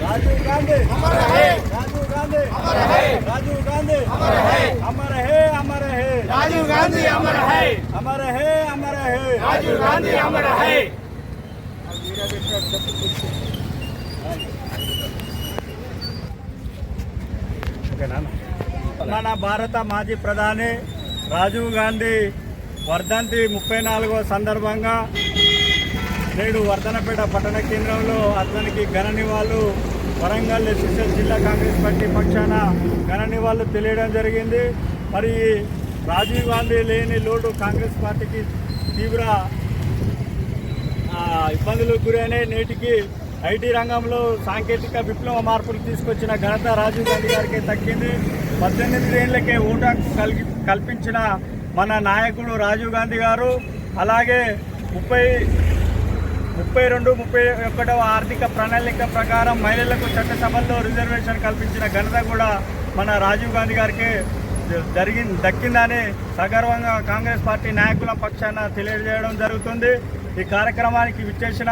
राजीव गांधी अमर है राजीव गांधी अमर है राजीव गांधी अमर है अमर है अमर है राजीव गांधी अमर है अमर है अमर है राजीव गांधी अमर है మన భారత మాజీ ప్రధాని రాజీవ్ గాంధీ వర్ధంతి ముప్పై నాలుగవ సందర్భంగా నేడు వర్ధనపేట పట్టణ కేంద్రంలో అతనికి ఘన నివాళులు. వరంగల్ ఎస్ఎస్ఎల్ జిల్లా కాంగ్రెస్ పార్టీ పక్షాన ఘన నివాళులు తెలియడం జరిగింది. మరి రాజీవ్ గాంధీ లేని లోటు కాంగ్రెస్ పార్టీకి తీవ్ర ఇబ్బందులు ఇబ్బందులకు నేటికి ఐటీ రంగంలో సాంకేతిక విప్లవ మార్పులు తీసుకొచ్చిన ఘనత రాజీవ్ గాంధీ గారికి తగ్గింది పద్దెనిమిది ఏళ్ళకే ఓటు హక్కు కలిగి కల్పించిన మన నాయకుడు రాజీవ్ గాంధీ గారు. అలాగే ముప్పై ముప్పై రెండు ముప్పై ఒకటవ ఆర్థిక ప్రణాళిక ప్రకారం మహిళలకు చట్టసభల్లో రిజర్వేషన్ కల్పించిన ఘనత కూడా మన రాజీవ్ గాంధీ గారికి జరిగింది దక్కిందని సగర్వంగా కాంగ్రెస్ పార్టీ నాయకుల పక్షాన తెలియజేయడం జరుగుతుంది. ఈ కార్యక్రమానికి విచ్చేసిన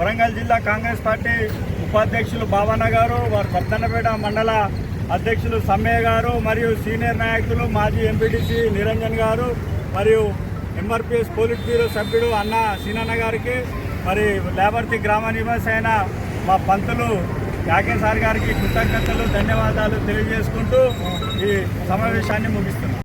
వరంగల్ జిల్లా కాంగ్రెస్ పార్టీ ఉపాధ్యక్షులు భావన గారు వారి పత్తన్నపేట మండల అధ్యక్షులు సమ్మయ్య గారు మరియు సీనియర్ నాయకులు మాజీ ఎంపీటీసీ నిరంజన్ గారు మరియు ఎంఆర్పిఎస్ పోలిట్ బ్యూరో సభ్యుడు అన్న సీనన్న గారికి మరి లేబర్తి గ్రామ నివాసి అయిన మా పంతులు యాకే సార్ గారికి కృతజ్ఞతలు ధన్యవాదాలు తెలియజేసుకుంటూ ఈ సమావేశాన్ని ముగిస్తున్నాం.